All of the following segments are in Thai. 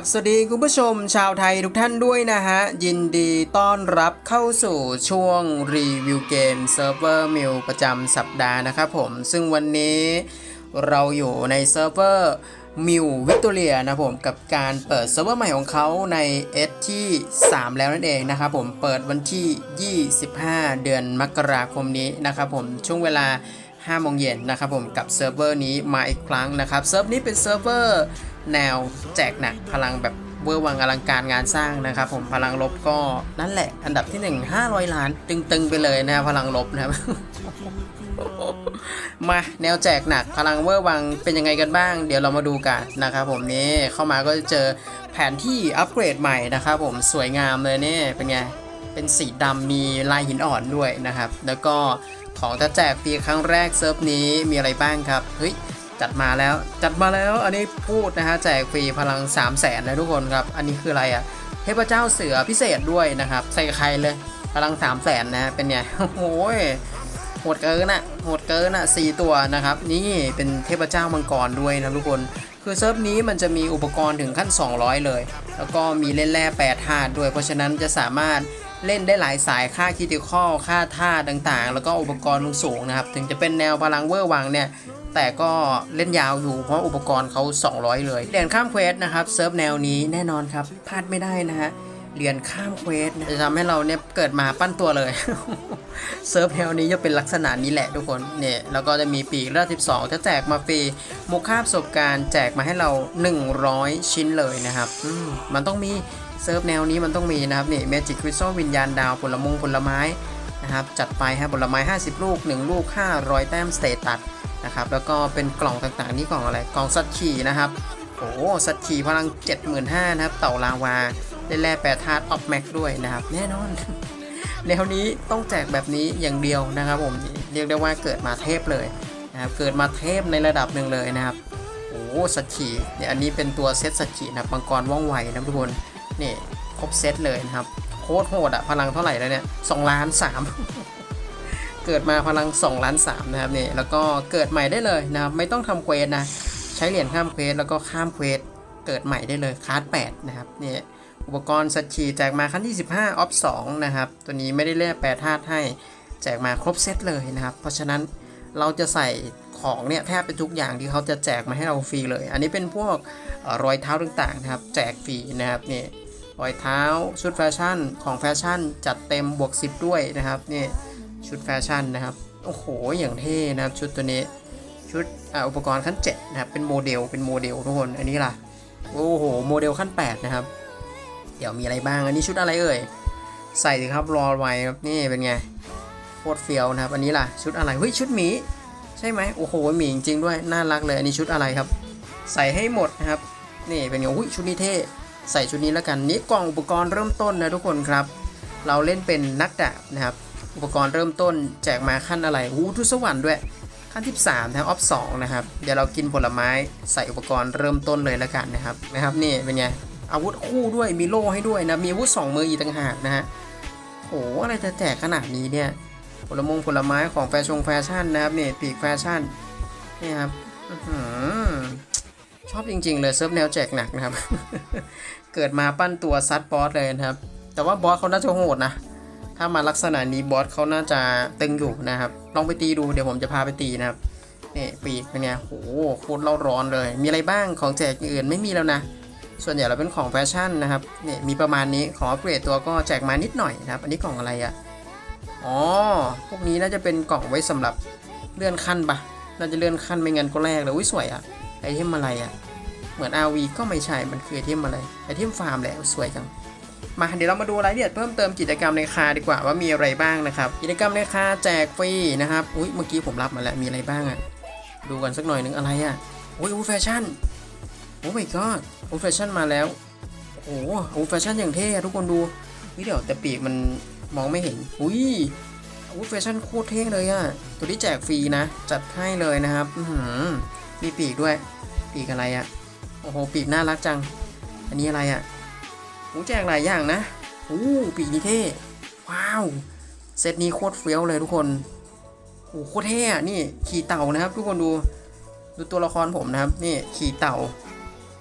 บสวัสดีคุณผู้ชมชาวไทยทุกท่านด้วยนะฮะ ยินดีต้อนรับเข้าสู่ช่วงรีวิวเกมเซิร์ฟเวอร์มิวประจำสัปดาห์นะครับผม ซึ่งวันนี้เราอยู่ในเซิร์ฟเวอร์มิววิกตอเรียนะผม กับการเปิดเซิร์ฟเวอร์ใหม่ของเขาใน S ที่ 3 แล้วนั่นเองนะครับผมเปิดวันที่ 25 เดือนมกราคมนี้นะครับผมช่วงเวลา5โมงเย็นนะครับผมกับเซิร์ฟเวอร์นี้มาอีกครั้งนะครับเซิร์ฟนี้เป็นเซิร์ฟเวอร์ แนวแจกหนักพลังแบบเวอร์วังอลังการงานสร้างนะครับผมพลังลบก็นั่นแหละ อันดับที่ 1 500 ล้าน ตึงๆไปเลยนะพลังลบนะครับมาแนวแจกหนักพลังเวอร์วังเป็นยังไงกันบ้าง เดี๋ยวเรามาดูกันนะครับผมนี่เข้ามาก็จะเจอแผนที่อัปเกรดใหม่นะครับผมสวยงามเลยเนี่ยเป็นไง เป็นสีดำมีลายหินอ่อนด้วยนะครับ แล้วก็ของจะแจกฟรีครั้งแรกเซิร์ฟนี้มีอะไรบ้างครับเฮ้ย จัดมาแล้วจัดมาแล้วอันนี้พูดนะฮะแจกฟรีพลัง 3 0 0แสนนะทุกคนครับ อันนี้คืออะไรอะ่ะเทพเจ้าเสือพิเศษด้วยนะครับ ใส่ใครเลยพลัง 3 0 0แสนนะเป็นไงโอ้โหโหดเกินอะโหดเกินอะสี่ตัวนะครับ นี่เป็นเทพเจ้ามังกรด้วยนะทุกคนคือเซิร์ฟนี้มันจะมีอุปกรณ์ถึงขั้น 200 เลย แล้วก็มีเล่นแร่แปรธาตุด้วย เพราะฉะนั้นจะสามารถเล่นได้หลายสายค่าคิติคอลค่าธาตุต่างๆ แล้วก็อุปกรณ์สูงนะครับ ถึงจะเป็นแนวพลังเวอร์วังเนี่ย แต่ก็เล่นยาวอยู่เพราะอุปกรณ์เขา 200 เลยเหรียนข้ามเควสนะครับเซิร์ฟแนวนี้แน่นอนครับพลาดไม่ได้นะฮะเหรียนข้ามเควสจะทำให้เราเนี่ยเกิดมาปั้นตัวเลยเซิร์ฟแนวนี้จะเป็นลักษณะนี้แหละทุกคนเนี่ยแล้วก็จะมีปีกเลือด12 จะแจกมาฟรีมูค่าประสบการณ์แจกมาให้เรา 100 ชิ้นเลยนะครับมมันต้องมีเซิร์ฟแนวนี้มันต้องมีนะครับนี่เมจิกคริสตัลวิญญาณดาวผลมงผลไม้นะครับจัดไปฮะผลไม้ 50 ลูก 1 ลูก 500 แต้มสเตตัส นะครับแล้วก็เป็นกล่องต่างๆนี่กล่องอะไรกล่องสัตว์ขี่นะครับโอ้สัตว์ขี่พลัง 75,000นะครับ เต่าลาวาได้แร่แปรธาตุออฟแม็กด้วยนะครับ แน่นอนแนวนี้ต้องแจกแบบนี้อย่างเดียวนะครับผมเรียกได้ว่าเกิดมาเทพเลยนะครับเกิดมาเทพในระดับหนึ่งเลยนะครับโอ้สัตว์ขี่เนี่ยอันนี้เป็นตัวเซตสัตว์ขี่นะบมังกรว่องไวนะทุกคนนี่ครบเซตเลยนะครับโคตรโหดอะพลังเท่าไหร่แล้วเนี่ยสองล้านสาม เกิดมาพลัง 2 ล้าน3นะครับเนี่ยแล้วก็เกิดใหม่ได้เลยนะครับไม่ต้องทำเควสนะใช้เหรียญข้ามเควสแล้วก็ข้ามเควสเกิดใหม่ได้เลยคาร์ด8นะครับเนี่ยอุปกรณ์สัตว์ขี่แจกมาขั้นที่ 15ออฟ2นะครับตัวนี้ไม่ได้เรียกแปรธาตุให้แจกมาครบเซตเลยนะครับ เพราะฉะนั้นเราจะใส่ของเนี่ยแทบเป็นทุกอย่างที่เขาจะแจกมาให้เราฟรีเลย อันนี้เป็นพวกอรอยเท้าต่างๆนะครับ แจกฟรีนะครับนี่รอยเท้าชุดแฟชั่นของแฟชั่นจัดเต็มบวก 10 ด้วยนะครับนี่ ชุดแฟชั่นนะครับ โอ้โห อย่างเท่นะครับ ชุดตัวนี้ชุดออุปกรณ์ขั้น7นะครับ เป็นโมเดล เป็นโมเดลทุกคน อันนี้ล่ะ โอ้โห โมเดลขั้น 8 นะครับ เดี๋ยวมีอะไรบ้าง อันนี้ชุดอะไรเอ่ย ใส่สิครับ รอไว้ครับ นี่เป็นไง โคตรเฟี้ยวนะครับ อันนี้ล่ะ ชุดอะไร เฮ้ย ชุดหมี ใช่ไหมโอ้โห หมีจริงๆด้วย น่ารักเลย อันนี้ชุดอะไรครับ ใส่ให้หมดนะครับ นี่เป็นไงอุ้ย ชุดนี้เท่ ใส่ชุดนี้แล้วกัน นี่กล่องอุปกรณ์เริ่มต้นนะทุกคนครับ เราเล่นเป็นนักดาบนะครับ อุปกรณ์เริ่มต้นแจกมาขั้นอะไรหูทุสวรรค์ด้วย ขั้นที่3นะครับออฟ2นะครับ เดี๋ยวเรากินผลไม้ใส่อุปกรณ์เริ่มต้นเลยแล้วกันนะครับนะครับนี่เป็นไงอาวุธคู่ด้วยมีโล่ให้ด้วยนะมีอาวุธ 2 มืออีกต่างหากนะฮะโอ้อะไรจะแจกขนาดนี้เนี่ยผลมงผลไม้ของแฟชั่นแฟชั่นนะครับนี่ปีกแฟชั่นนี่ครับอื้อหือชอบจริง ๆ เลยเซิร์ฟแนวแจกหนักนะครับ เกิดมาปั้นตัวซัดบอสเลยนะครับ แต่ว่าบอสเขาน่าจะโหดนะ ถ้ามาลักษณะนี้บอสเขาน่าจะตึงอยู่นะครับ ลองไปตีดูเดี๋ยวผมจะพาไปตีนะครับนี่ปีกเป็นไงโหโคตรเล่าร้อนเลย มีอะไรบ้างของแจกอื่นไม่มีแล้วนะ ส่วนใหญ่เราเป็นของแฟชั่นนะครับนี่มีประมาณนี้ของอัปเกรดตัวก็แจกมานิดหน่อยนะครับ อันนี้กล่องอะไรอะ่ะอ๋อพวกนี้น่าจะเป็นกล่องไว้สำหรับเลื่อนขั้นปะน่าจะเลื่อนขั้นไม่งั้นก็แรกเลยอุ้ยสวยอะ่ะไอเทมอะไรอะ่ะเหมือน RV ก็ไม่ใช่มันคือไอเทมอะไรไอเทมฟาร์มแหละสวยจัง มาเดี๋ยวเรามาดูรายละเอียดเพิ่มเติมกิจกรรมในคาดีกว่าว่ามีอะไรบ้างนะครับ กิจกรรมในคาแจกฟรีนะครับอุ้ยเมื่อกี้ผมรับมาแล้วมีอะไรบ้างอะดูกันสักหน่อยหนึงอะไรอะอุ้ยอู้แฟชั่นโอ้ my god อู้แฟชั่นมาแล้วโอ้โหอู้แฟชั่นอย่างเท่ทุกคนดูวิเดี๋ยวแต่ปีกมันมองไม่เห็นอุ้ยอู้แฟชั่นโคตรเท่เลยอะตัวที่แจกฟรีนะ จัดให้เลยนะครับอืมีปีกด้วย ปีกอะไรอะโอ้โห ปีกน่ารักจัง อันนี้อะไรอะ หูแจกหลายอย่างนะโอ้ปีนี้เท่ ว้าว เซตนี้โคตรเฟี้ยวเลยทุกคนโอ้โคตรเท่อะนี่ขี่เต่านะครับ ทุกคนดูดูตัวละครผมนะครับ นี่ขี่เต่า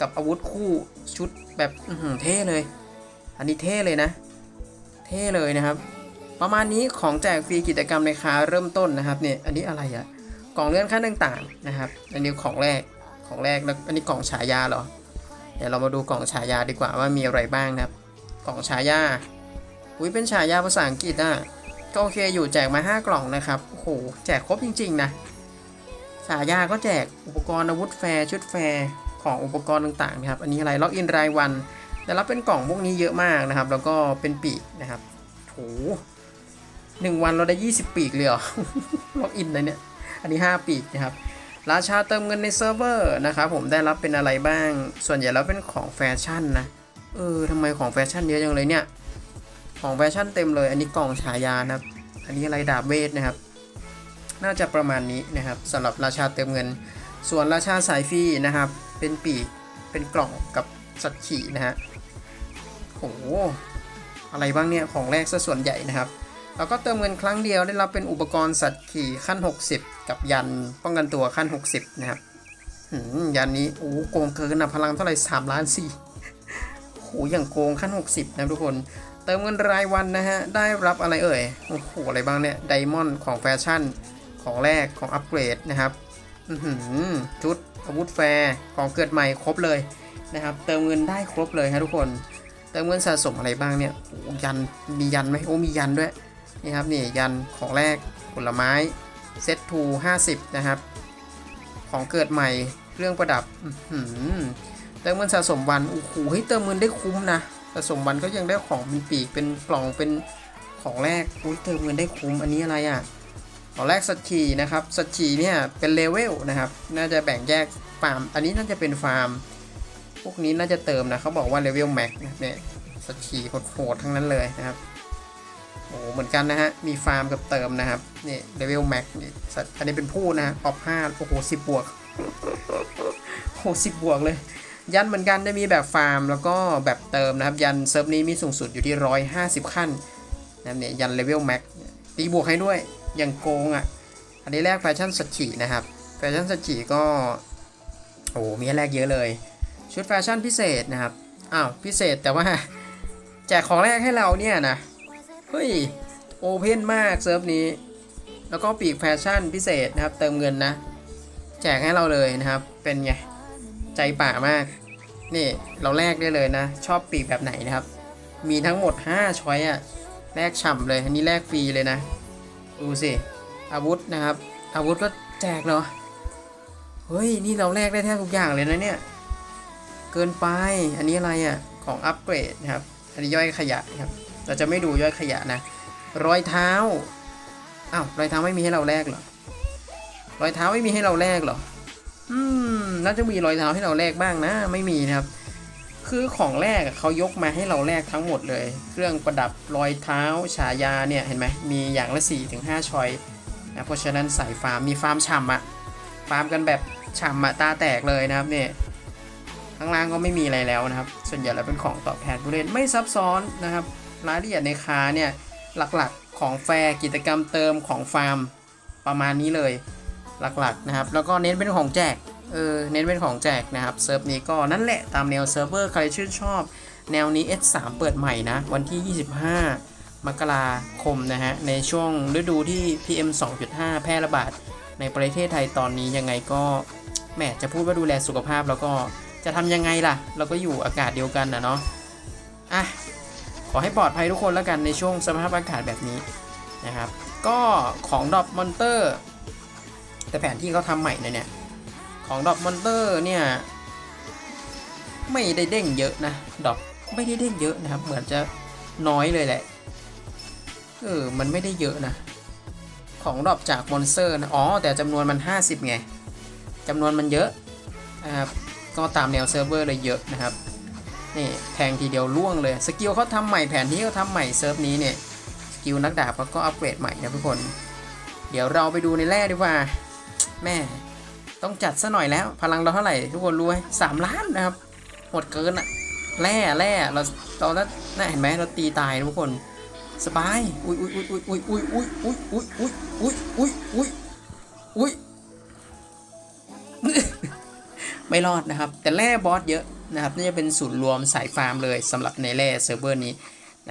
กับอาวุธคู่ชุดแบบเท่เลย อันนี้เท่เลยนะ เท่เลยนะครับ ประมาณนี้ของแจกฟรีกิจกรรมในคาเริ่มต้นนะครับเนี่ยอันนี้อะไรอะกล่องเลื่อนขั้นต่างๆนะครับ อันนี้ของแรกของแรกแล้วอันนี้กล่องฉายาเหรอ ดี๋ยวเรามาดูกล่องฉายาดีกว่าว่ามีอะไรบ้างนะครับ กล่องฉายาอุ้ยเป็นฉายาภาษาอังกฤษอะก็โอเคอยู่แจกมา 5 กล่องนะครับโอ้โหแจกครบจริง ๆ นะฉายาก็แจกอุปกรณ์อาวุธแฟร์ชุดแฟร์ของอุปกรณ์ต่างๆนะครับอันนี้อะไรล็อกอินรายวันแต่รับเป็นกล่องพวกนี้เยอะมากนะครับ แล้วก็เป็นปีกนะครับโหหนึ่งวันเราได้ 20 ปีกเลยเหรอล็อกอินเลยเนี่ยอันนี้ 5 ปีกนะครับ ราชาเติมเงินในเซิร์ฟเวอร์นะครับผมได้รับเป็นอะไรบ้าง ส่วนใหญ่แล้วเป็นของแฟชั่นนะเออทำไมของแฟชั่นเยอะจังเลยเนี่ย ของแฟชั่นเต็มเลย อันนี้กล่องฉายานะครับอันนี้อะไรดาบเวทนะครับ น่าจะประมาณนี้นะครับสำหรับราชาเติมเงิน ส่วนราชาสายฟรีนะครับ เป็นปีกเป็นกล่องกับสัตว์ขี่นะฮะโหอะไรบ้างเนี่ยของแรกซะส่วนใหญ่นะครับ แล้วก็เติมเงินครั้งเดียวได้รับเป็นอุปกรณ์สัตว์ขี่ขั้น 60 กับยันป้องกันตัวขั้น 60 นะครับยันนี้โอ้โกงเกินนะพลังเท่าไหร่3ล้านสี่โหอย่างโกงขั้น 60 นะทุกคน เติมเงินรายวันนะฮะ ได้รับอะไรเอ่ย โอ้โห อะไรบ้างเนี่ยไดมอนด์ของแฟชั่น ของแรกของอัปเกรดนะครับชุดอาวุธแฟร์ของเกิดใหม่ครบเลยนะครับ เติมเงินได้ครบเลยฮะทุกคน เติมเงินสะสมอะไรบ้างเนี่ยโอ้ยันมียันไหมโอ้มียันด้วย นี่ครับนี่ยันของแรกผลไม้เซตทู50นะครับ ของเกิดใหม่เครื่องประดับเติมเงินสะสมวันโอ้โหเฮ้ยเติมเงินได้คุ้มนะสะสมวันก็ยังได้ของเป็นปีกเป็นกล่องเป็นของแรกอุ้ยเติมเงินได้คุ้มอันนี้อะไรอะของแรกสัตว์ขี่นะครับสัตว์ขี่เนี่ยเป็นเลเวลนะครับ น่าจะแบ่งแยกฟาร์ม อันนี้น่าจะเป็นฟาร์ม พวกนี้น่าจะเติมนะเขาบอกว่าเลเวลแม็กนะเนี่ยสัตว์ขี่โหดๆทั้งนั้นเลยนะครับ เหมือนกันนะฮะ มีฟาร์มกับเติมนะครับ นี่เลเวลแม็กนี่อันนี้เป็นผู้นะฮะออฟห้าโอ้โหสิบบวกโอ้โหสิบบวกเลย ยันเหมือนกันจะมีแบบฟาร์มแล้วก็แบบเติมนะครับ ยันเซิร์ฟนี้มีสูงสุดอยู่ที่150ขั้นนะเนี่ยยันเลเวลแม็กตีบวกให้ด้วยอย่างโกงอะ อันนี้แรกแฟชั่นสกีนะครับแฟชั่นสกีก็โอ้โหมีแรกเยอะเลย ชุดแฟชั่นพิเศษนะครับอ้าวพิเศษแต่ว่าแจกของแรกให้เราเนี่ยนะ เฮ้ย โอเพนมากเซิร์ฟนี้ แล้วก็ปีกแฟชั่นพิเศษนะครับ เติมเงินนะ แจกให้เราเลยนะครับ เป็นไง ใจป่ามาก นี่เราแลกได้เลยนะ ชอบปีกแบบไหนนะครับ มีทั้งหมด 5 ช้อยอะแลกฉ่ำเลย อันนี้แลกฟรีเลยนะ ดูสิ อาวุธนะครับ อาวุธก็แจกเหรอเฮ้ย นี่เราแลกได้แทบทุกอย่างเลยนะเนี่ย เกินไป อันนี้อะไรอะ ของอัปเกรดนะครับ อันนี้ย่อยขยะนะครับ เราจะไม่ดูย่อยขยะนะ รอยเท้าอ้าวรอยเท้าไม่มีให้เราแลกเหรอรอยเท้าไม่มีให้เราแลกเหรออืมน่าจะมีรอยเท้าให้เราแลกบ้างนะไม่มีนะครับ คือของแรกเขายกมาให้เราแลกทั้งหมดเลย เครื่องประดับรอยเท้าฉายาเนี่ยเห็นไหมมีอย่างละ4ถึง5ชอยนะเพราะฉะนั้นสายฟาร์มมีฟาร์มฉ่ำอะฟาร์มกันแบบฉ่ำอะตาแตกเลยนะครับเนี่ยข้างล่างก็ไม่มีอะไรแล้วนะครับ ส่วนใหญ่แล้วเป็นของตอบแทนผู้เล่นไม่ซับซ้อนนะครับ รายละเอียดในคาเนี่ยหลักๆของแฟร์กิจกรรมเติมของฟาร์มประมาณนี้เลยหลักๆนะครับ แล้วก็เน้นเป็นของแจกเออเน้นเป็นของแจกนะครับเซิร์ฟนี้ก็นั่นแหละตามแนวเซิร์ฟเวอร์ใครชื่นชอบ แนวนี้ S3 เปิดใหม่นะ วันที่ 25 มกราคมนะฮะ ในช่วงฤดูที่ PM 2.5 แพร่ระบาด ในประเทศไทยตอนนี้ยังไงก็แหมจะพูดว่าดูแลสุขภาพแล้วก็จะทำยังไงล่ะ เราก็อยู่อากาศเดียวกันนะเนาะอะ ขอให้ปลอดภัยทุกคนแล้วกันในช่วงสภาพอากาศแบบนี้นะครับ ก็ของดอปมอนเตอร์ แต่แผนที่เขาทำใหม่นเนี่ย ของดอปมอนเตอร์เนี่ย ไม่ได้เด้งเยอะนะดอปไม่ได้เด้งเยอะนะครับ เหมือนจะน้อยเลยแหละ เออ มันไม่ได้เยอะนะ ของดรอปจากมอนสเตอร์นะ อ๋อ แต่จำนวนมัน 50 ไง จำนวนมันเยอะนะครับ ก็ตามแนวเซิร์ฟเวอร์เลยเยอะนะครับ นี่แทงทีเดียวล่วงเลย สกิลเขาทำใหม่แผนที่เขาทำใหม่เซิร์ฟนี้เนี่ยสกิลนักดาบเขาก็อัปเกรดใหม่นะทุกคน เดี๋ยวเราไปดูในแร่ดีกว่า แม่ต้องจัดซะหน่อยแล้ว พลังเราเท่าไหร่ทุกคนรู้ไหมสามล้านนะครับ หมดเกินอะแร่แร่เราตอนนั้นน่าเห็นไหมเราตีตายทุกคน สบาย อุ้ยอุ้ยอุ้ยอุ้ยอุ้ยอุ้ยอุ้ยอุ้ยอุ้ยอุ้ยอุ้ยอุ้ยอุ้ยไม่รอดนะครับ แต่แร่บอสเยอะ นะครับนี่จะเป็นศูนย์รวมสายฟาร์มเลยสำหรับในแร่เซิร์ฟเวอร์นี้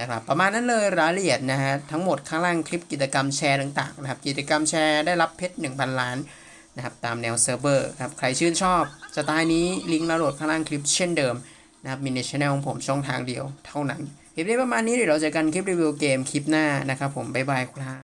นะครับประมาณนั้นเลยรายละเอียดนะฮะทั้งหมดข้างล่างคลิปกิจกรรมแชร์ต่างๆนะครับกิจกรรมแชร์ได้รับเพชร1,000 ล้านนะครับตามแนวเซิร์ฟเวอร์ครับใครชื่นชอบสไตล์นี้ลิงก์ดาวน์โหลดข้างล่างคลิปเช่นเดิมนะครับมีในช่องของผมช่องทางเดียวเท่านั้นคลิปนี้ประมาณนี้เดี๋ยวเราเจอกันคลิปรีวิวเกมคลิปหน้านะครับผมบ๊ายบายครับ